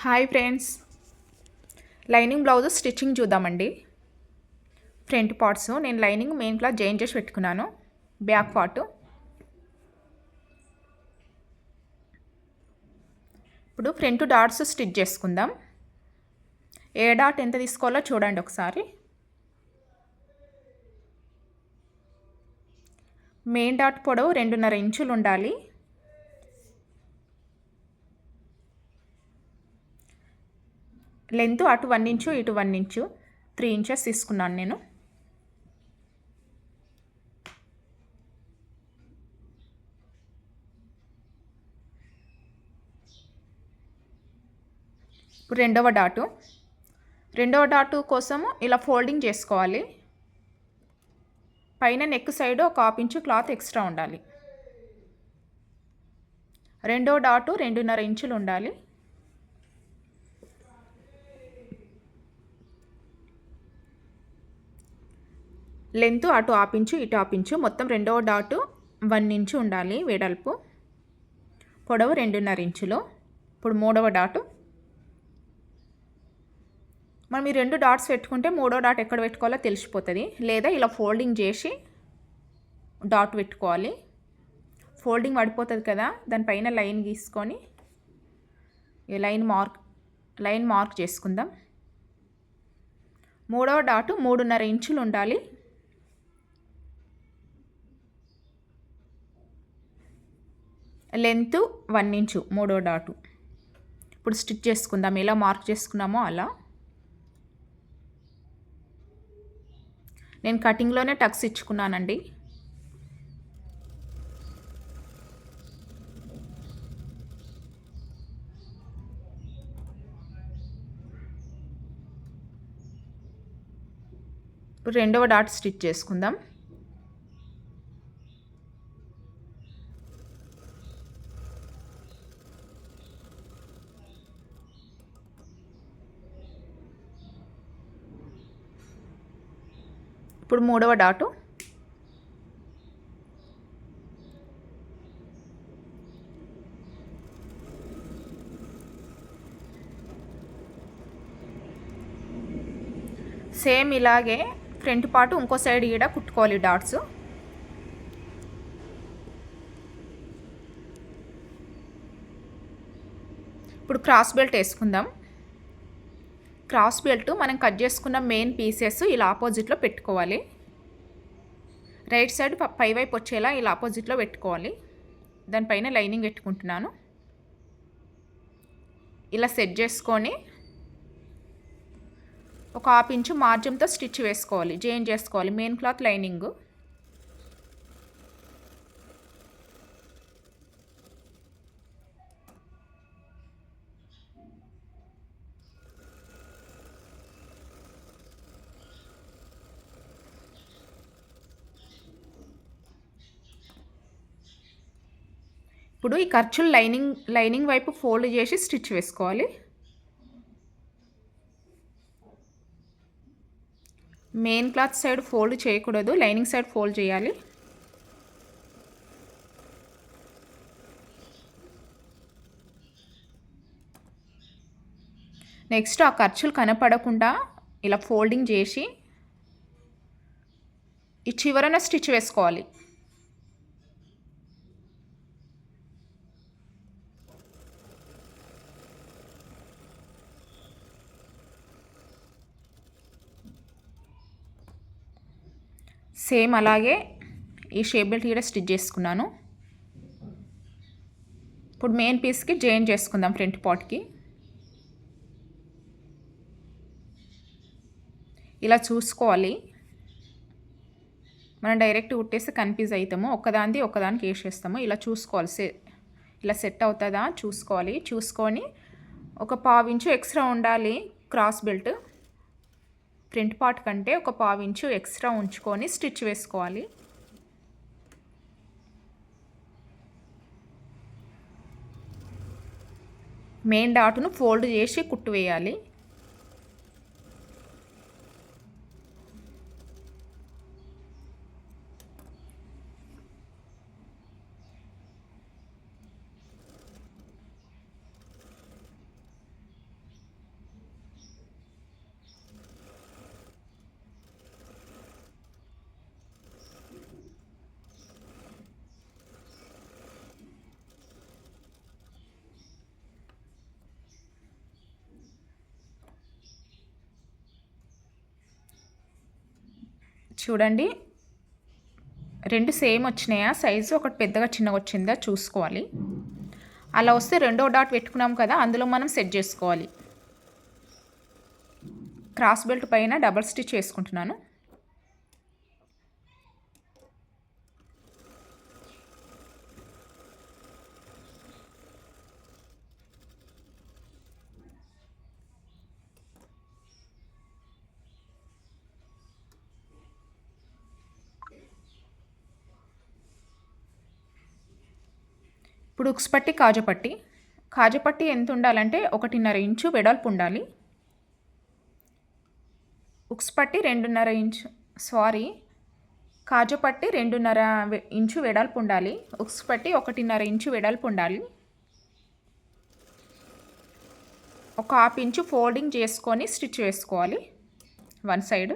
Hi friends. Lining blouse stitching చూద్దామండి. Front parts నేను lining main cloth join చేసి పెట్టుకున్నాను. Back part. ఇప్పుడు ఫ్రంట్ డాట్స్ స్టిచ్ చేసుకుందాం. ఏ డాట్ ఎంత తీసుకోవాలో చూడండి ఒకసారి. మెయిన్ డాట్ పొడవు రెండున్నర ఇంచులు ఉండాలి. లెంత్ అటు వన్ ఇంచు ఇటు వన్ ఇంచు త్రీ ఇంచెస్ తీసుకున్నాను నేను. ఇప్పుడు రెండవ డాటు. రెండవ డాటు కోసము ఇలా ఫోల్డింగ్ చేసుకోవాలి. పైన నెక్ సైడ్ ఒక హాఫ్ ఇంచు క్లాత్ ఎక్స్ట్రా ఉండాలి. రెండో డాటు రెండున్నర ఇంచులు ఉండాలి. లెంత్ అటు ఆపించు ఇటు ఆపించు మొత్తం రెండవ డాటు వన్ ఇంచు ఉండాలి వెడల్పు. పొడవు రెండున్నర ఇంచులు. ఇప్పుడు మూడవ డాటు. మనం ఈ రెండు డాట్స్ పెట్టుకుంటే మూడో డాట్ ఎక్కడ పెట్టుకోవాలో తెలిసిపోతుంది. లేదా ఇలా ఫోల్డింగ్ చేసి డాట్ పెట్టుకోవాలి. ఫోల్డింగ్ పడిపోతుంది కదా దానిపైన లైన్ గీసుకొని లైన్ మార్క్ లైన్ మార్క్ చేసుకుందాం. మూడవ డాటు మూడున్నర ఇంచులు ఉండాలి. లెంత్ వన్ ఇంచు మూడో డాటు. ఇప్పుడు స్టిచ్ చేసుకుందాం ఎలా మార్క్ చేసుకున్నామో అలా. నేను కటింగ్లోనే టక్స్ ఇచ్చుకున్నానండి. ఇప్పుడు రెండవ డాట్ స్టిచ్ చేసుకుందాం. ఇప్పుడు మూడవ డాటు. సేమ్ ఇలాగే ఫ్రంట్ పార్ట్ ఇంకో సైడ్ ఈడ కుట్టుకోవాలి డాట్స్. ఇప్పుడు క్రాస్ బెల్ట్ వేసుకుందాం. క్రాస్ బెల్ట్ మనం కట్ చేసుకున్న మెయిన్ పీసెస్ ఇలా ఆపోజిట్లో పెట్టుకోవాలి. రైట్ సైడ్ పై వైపు వచ్చేలా ఇలా ఆపోజిట్లో పెట్టుకోవాలి. దానిపైన లైనింగ్ పెట్టుకుంటున్నాను. ఇలా సెట్ చేసుకొని ఒక హాఫ్ ఇంచు మార్జిన్తో స్టిచ్ వేసుకోవాలి. జాయిన్ చేసుకోవాలి. Main cloth lining. ఇప్పుడు ఈ ఖర్చులు లైనింగ్ లైనింగ్ వైపు ఫోల్డ్ చేసి స్టిచ్ వేసుకోవాలి. మెయిన్ క్లాత్ సైడ్ ఫోల్డ్ చేయకూడదు లైనింగ్ సైడ్ ఫోల్డ్ చేయాలి. నెక్స్ట్ ఆ ఖర్చులు కనపడకుండా ఇలా ఫోల్డింగ్ చేసి ఈ చివరన స్టిచ్ వేసుకోవాలి. సేమ్ అలాగే ఈ షేప్ బెల్ట్ కూడా స్టిచ్ చేసుకున్నాను. ఇప్పుడు మెయిన్ పీస్కి జాయిన్ చేసుకుందాం ఫ్రంట్ పాట్కి ఇలా చూసుకోవాలి. మనం డైరెక్ట్ కుట్టేస్తే కన్ఫ్యూజ్ అవుతాము. ఒకదానిది ఒకదానికి వేసేస్తాము. ఇలా చూసుకోవాలి. సే ఇలా సెట్ అవుతుందా? చూసుకోవాలి. చూసుకొని ఒక పావించు ఎక్స్ట్రా ఉండాలి క్రాస్ బెల్ట్. ఫ్రంట్ పార్ట్ కంటే ఒక పావించు ఎక్స్ట్రా ఉంచుకొని స్టిచ్ వేసుకోవాలి. మెయిన్ డాటును ఫోల్డ్ చేసి కుట్టు వేయాలి. చూడండి. రెండు సేమ్ వచ్చినాయా? సైజు ఒకటి పెద్దగా చిన్నగా వచ్చిందా? చూసుకోవాలి. అలా వస్తే రెండో డాట్ పెట్టుకున్నాం కదా అందులో మనం సెట్ చేసుకోవాలి. క్రాస్ బెల్ట్ పైన డబల్ స్టిచ్ చేసుకుంటున్నాను. ఇప్పుడు ఉక్స్పట్టి కాజపట్టి కాజపట్టి ఎంత ఉండాలంటే ఒకటిన్నర ఇంచు వెడల్పు ఉండాలి. ఉక్స్పట్టి రెండున్నర ఇంచు సారీ. కాజపట్టి రెండున్నర ఇంచు వెడల్పు ఉండాలి. ఉక్స్పట్టి ఒకటిన్నర ఇంచు వెడల్పు ఉండాలి. ఒక హాఫ్ ఇంచు ఫోల్డింగ్ చేసుకొని స్టిచ్ వేసుకోవాలి వన్ సైడ్.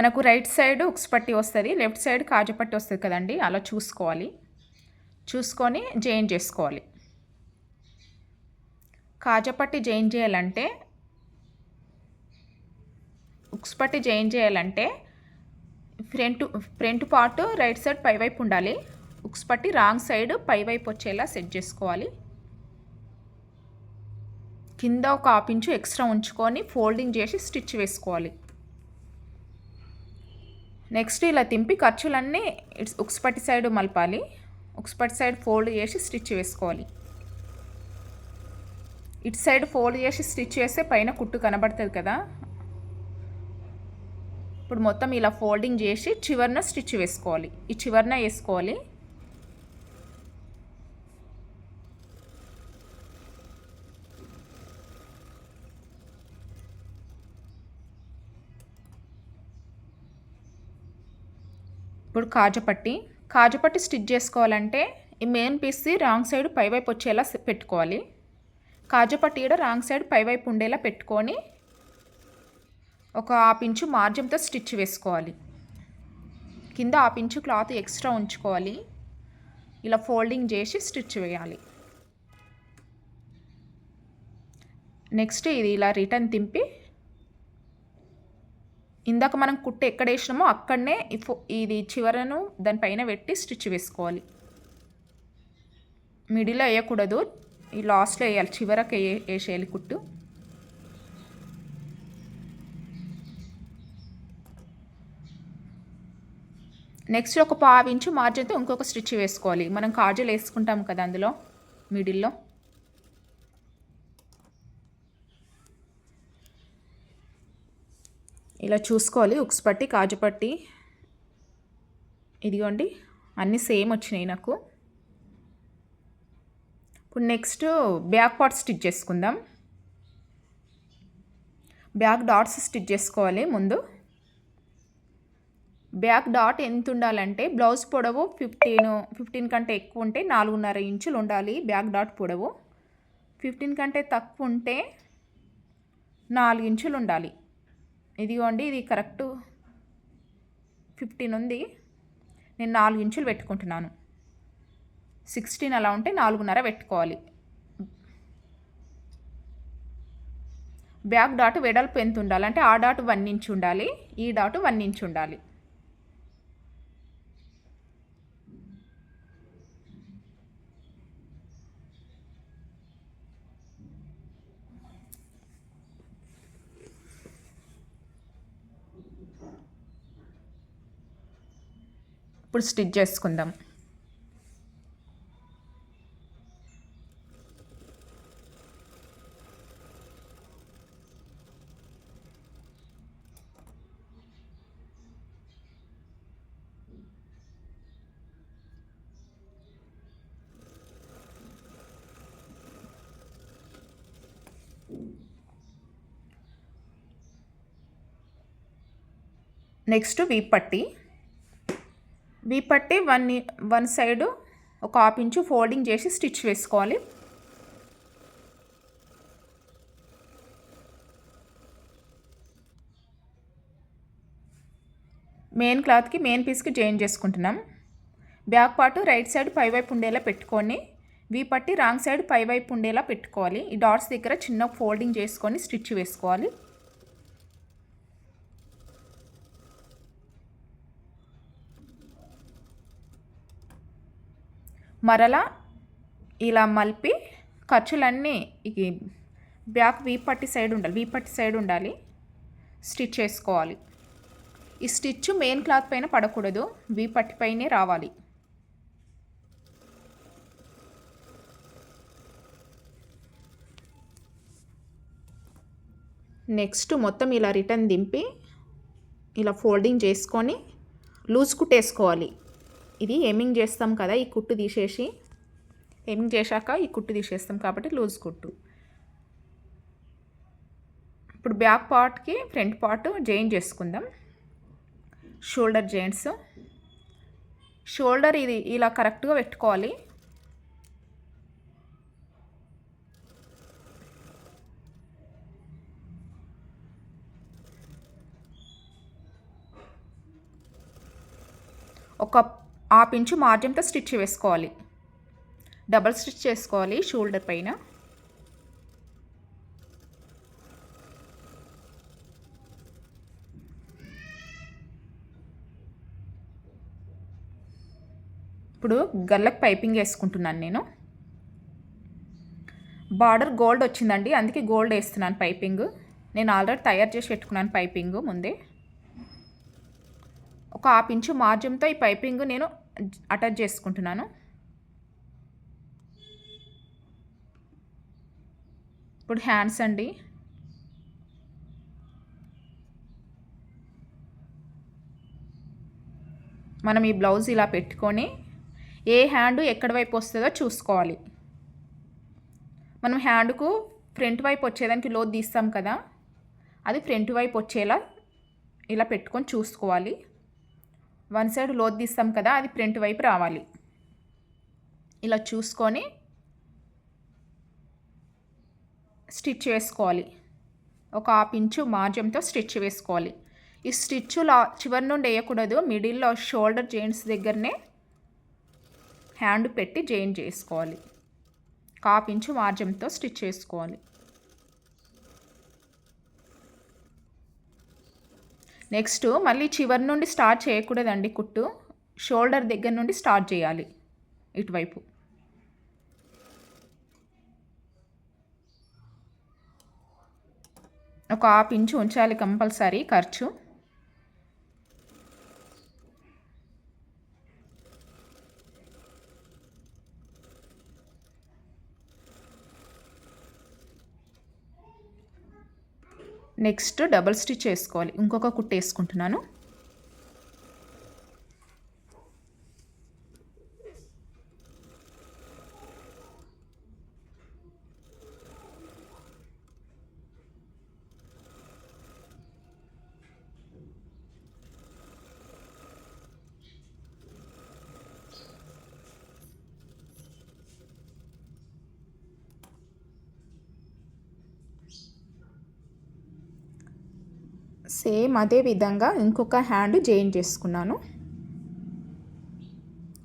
మనకు రైట్ సైడ్ ఉక్స్ పట్టి వస్తుంది లెఫ్ట్ సైడ్ కాజు పట్టి వస్తుంది కదండి అలా చూసుకోవాలి. చూసుకొని జాయిన్ చేసుకోవాలి. కాజపట్టి జాయిన్ చేయాలంటే ఉక్స్ పట్టి జాయిన్ చేయాలంటే front front part right side పైవైపు ఉండాలి. ఉక్స్ పట్టి రాంగ్ సైడ్ పైవైపు వచ్చేలా సెట్ చేసుకోవాలి. కింద ఒక ఆపించు ఎక్స్ట్రా ఉంచుకొని ఫోల్డింగ్ చేసి స్టిచ్ వేసుకోవాలి. నెక్స్ట్ ఇలా తింపి ఖర్చులన్నీ ఇట్స్ ఉక్స్పట్టి సైడ్ మలపాలి. ఉక్స్పట్టి సైడ్ ఫోల్డ్ చేసి స్టిచ్ వేసుకోవాలి. ఇటు సైడ్ ఫోల్డ్ చేసి స్టిచ్ చేస్తే పైన కుట్టు కనబడుతుంది కదా. ఇప్పుడు మొత్తం ఇలా ఫోల్డింగ్ చేసి చివరిన స్టిచ్ వేసుకోవాలి. ఈ చివరిన వేసుకోవాలి. కాజపట్టి. కాజపట్టి స్టిచ్ చేసుకోవాలంటే ఈ మెయిన్ పీస్ది రాంగ్ సైడ్ పైవైపు వచ్చేలా పెట్టుకోవాలి. కాజపట్టి కూడా రాంగ్ సైడ్ పైవైపు ఉండేలా పెట్టుకొని ఒక హాఫ్ ఇంచు మార్జిన్తో స్టిచ్ వేసుకోవాలి. కింద హాఫ్ ఇంచు క్లాత్ ఎక్స్ట్రా ఉంచుకోవాలి. ఇలా ఫోల్డింగ్ చేసి స్టిచ్ వేయాలి. నెక్స్ట్ ఇది ఇలా రిటర్న్ తింపి ఇందాక మనం కుట్టు ఎక్కడ వేసినామో అక్కడనే ఫో- ఇది చివరను దానిపైన పెట్టి స్టిచ్ వేసుకోవాలి. మిడిల్లో వేయకూడదు. ఈ లాస్ట్లో వేయాలి. చివరకు వేసేయాలి కుట్టు. నెక్స్ట్ ఒక పావు ఇంచు మార్జిన్తో ఇంకొక స్టిచ్ వేసుకోవాలి. మనం కాజులు వేసుకుంటాం కదా అందులో మిడిల్లో. ఇలా చూసుకోవాలి. ఉక్స్ పట్టి కాజు పట్టి. ఇదిగోండి. అన్నీ సేమ్ వచ్చినాయి నాకు. ఇప్పుడు నెక్స్ట్ బ్యాక్ పార్ట్ స్టిచ్ చేసుకుందాం. బ్యాక్ డాట్స్ స్టిచ్ చేసుకోవాలి ముందు. బ్యాక్ డాట్ ఎంత ఉండాలంటే బ్లౌజ్ పొడవు ఫిఫ్టీన్ ఫిఫ్టీన్ కంటే ఎక్కువ ఉంటే నాలుగున్నర ఇంచులు ఉండాలి బ్యాక్ డాట్ పొడవు. ఫిఫ్టీన్ కంటే తక్కువ ఉంటే నాలుగు ఇంచులు ఉండాలి. ఇదిగోండి ఇది కరెక్ట్ ఫిఫ్టీన్ ఉంది. నేను నాలుగు ఇంచులు పెట్టుకుంటున్నాను. సిక్స్టీన్ అలా ఉంటే నాలుగున్నర పెట్టుకోవాలి. బ్యాక్ డాట్ వెడల్పు ఎంత ఉండాలి? అంటే ఆ డాట్ వన్ ఇంచ్ ఉండాలి ఈ డాట్ వన్ ఇంచ్ ఉండాలి. ఇప్పుడు స్టిచ్ చేసుకుందాం. నెక్స్ట్ వీప్ పట్టి వీపట్టి వన్ వన్ సైడు ఒక హాఫ్ ఇంచు ఫోల్డింగ్ చేసి స్టిచ్ వేసుకోవాలి. మెయిన్ క్లాత్కి మెయిన్ పీస్కి జాయిన్ చేసుకుంటున్నాం. బ్యాక్ పార్ట్ రైట్ సైడ్ పై వైపు ఉండేలా పెట్టుకొని వీపట్టి రాంగ్ సైడ్ పై వైపు ఉండేలా పెట్టుకోవాలి. ఈ డాట్స్ దగ్గర చిన్న ఫోల్డింగ్ చేసుకొని స్టిచ్ వేసుకోవాలి. మరలా ఇలా మలిపి ఖర్చులన్నీ ఈ బ్యాక్ వీ పట్టి సైడ్ ఉండాలి వీపట్టి సైడ్ ఉండాలి. స్టిచ్ చేసుకోవాలి. ఈ స్టిచ్ మెయిన్ క్లాత్ పైన పడకూడదు వీపట్టి పైనే రావాలి. నెక్స్ట్ మొత్తం ఇలా రిటర్న్ దింపి ఇలా ఫోల్డింగ్ చేసుకొని లూజ్ కుట్టేసుకోవాలి. ఇది ఎమింగ్ చేస్తాం కదా ఈ కుట్టు తీసేసి. ఎమింగ్ చేశాక ఈ కుట్టు తీసేస్తాం కాబట్టి లూజ్ కుట్టు. ఇప్పుడు బ్యాక్ పార్ట్కి ఫ్రంట్ పార్ట్ జాయిన్ చేసుకుందాం. Shoulder joints. షోల్డర్ ఇది ఇలా కరెక్ట్గా పెట్టుకోవాలి. ఒక ఆ ఇంచు మార్జిన్తో స్టిచ్ వేసుకోవాలి. డబల్ స్టిచ్ చేసుకోవాలి షోల్డర్ పైన. ఇప్పుడు గల్లకు పైపింగ్ వేసుకుంటున్నాను నేను. బార్డర్ గోల్డ్ వచ్చిందండి అందుకే గోల్డ్ వేస్తున్నాను పైపింగ్. నేను ఆల్రెడీ తయారు చేసి పెట్టుకున్నాను పైపింగ్ ముందే. ఒక హాఫ్ ఇంచు మార్జిన్తో ఈ పైపింగ్ నేను అటాచ్ చేసుకుంటున్నాను. ఇప్పుడు హ్యాండ్స్ అండి. మనం ఈ బ్లౌజ్ ఇలా పెట్టుకొని ఏ హ్యాండ్ ఎక్కడి వైపు వస్తుందో చూసుకోవాలి. మనం హ్యాండ్కు ఫ్రంట్ వైపు వచ్చేదానికి లోతు తీస్తాం కదా అది ఫ్రంట్ వైపు వచ్చేలా ఇలా పెట్టుకొని చూసుకోవాలి. వన్ సైడ్ లోతు తీస్తాం కదా అది ప్రింట్ వైపు రావాలి. ఇలా చూసుకొని స్టిచ్ వేసుకోవాలి ఒక హాఫ్ ఇంచు మార్జంతో స్టిచ్ వేసుకోవాలి. ఈ స్టిచ్ లా చివరి నుండి వేయకూడదు మిడిల్లో షోల్డర్ జాయింట్స్ దగ్గరనే హ్యాండ్ పెట్టి జాయిన్ చేసుకోవాలి. హాఫ్ ఇంచు మార్జంతో స్టిచ్ చేసుకోవాలి. నెక్స్ట్ మళ్ళీ చివరి నుండి స్టార్ట్ చేయకూడదండి కుట్టు. షోల్డర్ దగ్గర నుండి స్టార్ట్ చేయాలి ఇటువైపు. ఒక హాఫ్ ఇంచు ఉంచాలి కంపల్సరీ ఖర్చు. నెక్స్ట్ డబల్ స్టిచ్ వేసుకోవాలి. ఇంకొక కుట్టేసుకుంటున్నాను సేమ్ అదే విధంగా ఇంకొక హ్యాండ్ జాయిన్ చేసుకున్నాను.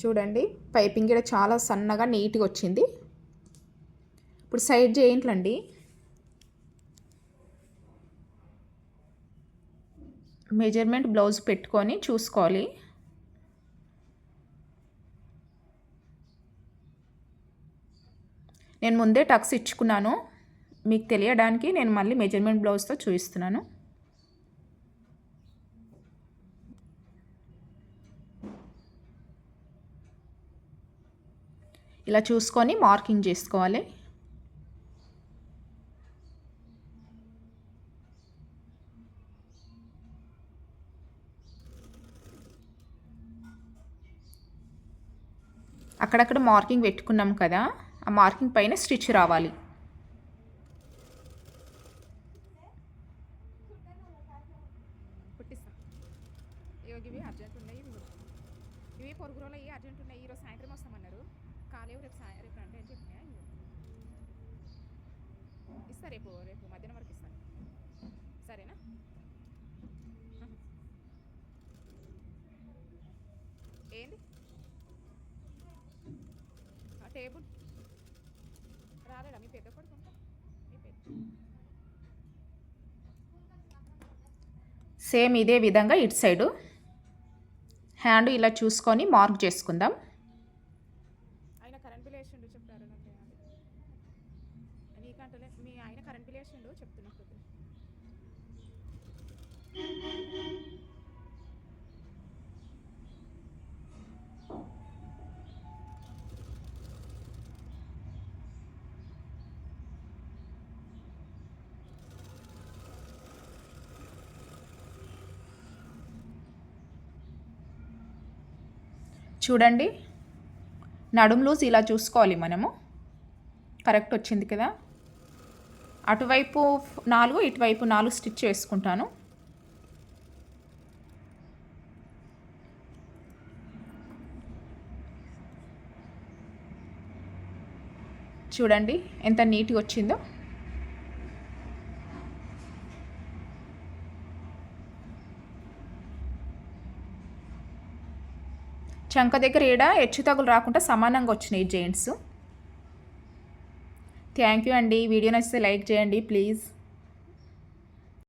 చూడండి పైపింగ్ కూడా చాలా సన్నగా నీట్గా వచ్చింది. ఇప్పుడు సైడ్ జాయింట్లు మెజర్మెంట్ బ్లౌజ్ పెట్టుకొని చూసుకోవాలి. నేను ముందే టక్స్ ఇచ్చుకున్నాను. మీకు తెలియడానికి నేను మళ్ళీ మెజర్మెంట్ బ్లౌజ్తో చూపిస్తున్నాను. ఇలా చూసుకొని మార్కింగ్ చేసుకోవాలి. అక్కడక్కడ మార్కింగ్ పెట్టుకున్నాం కదా ఆ మార్కింగ్ పైన స్టిచ్ రావాలి. రేపు రేపు మధ్యాహ్నం వరకు ఇస్తాను సరేనా? ఏంది? ఆ టేబుల్. మీ పెద్ద మీ పెద్ద సేమ్ ఇదే విధంగా ఇటు సైడు. హ్యాండ్ ఇలా చూసుకొని మార్క్ చేసుకుందాం. ఆయన కరెంట్ బిల్ వేసిండు చెప్తున్నా కొద్దిగా. చూడండి. నడుము లూజ్ ఇలా చూసుకోవాలి మనము. కరెక్ట్ వచ్చింది కదా? అటువైపు నాలుగు ఇటువైపు నాలుగు స్టిచ్ చేసుకుంటాను. చూడండి ఎంత నీట్గా వచ్చిందో. చంక దగ్గర ఏడ హెచ్చు తగులు రాకుండా సమానంగా వచ్చినాయి జెయింట్స్ థ్యాంక్ యూ అండి. వీడియో నచ్చితే లైక్ చేయండి ప్లీజ్.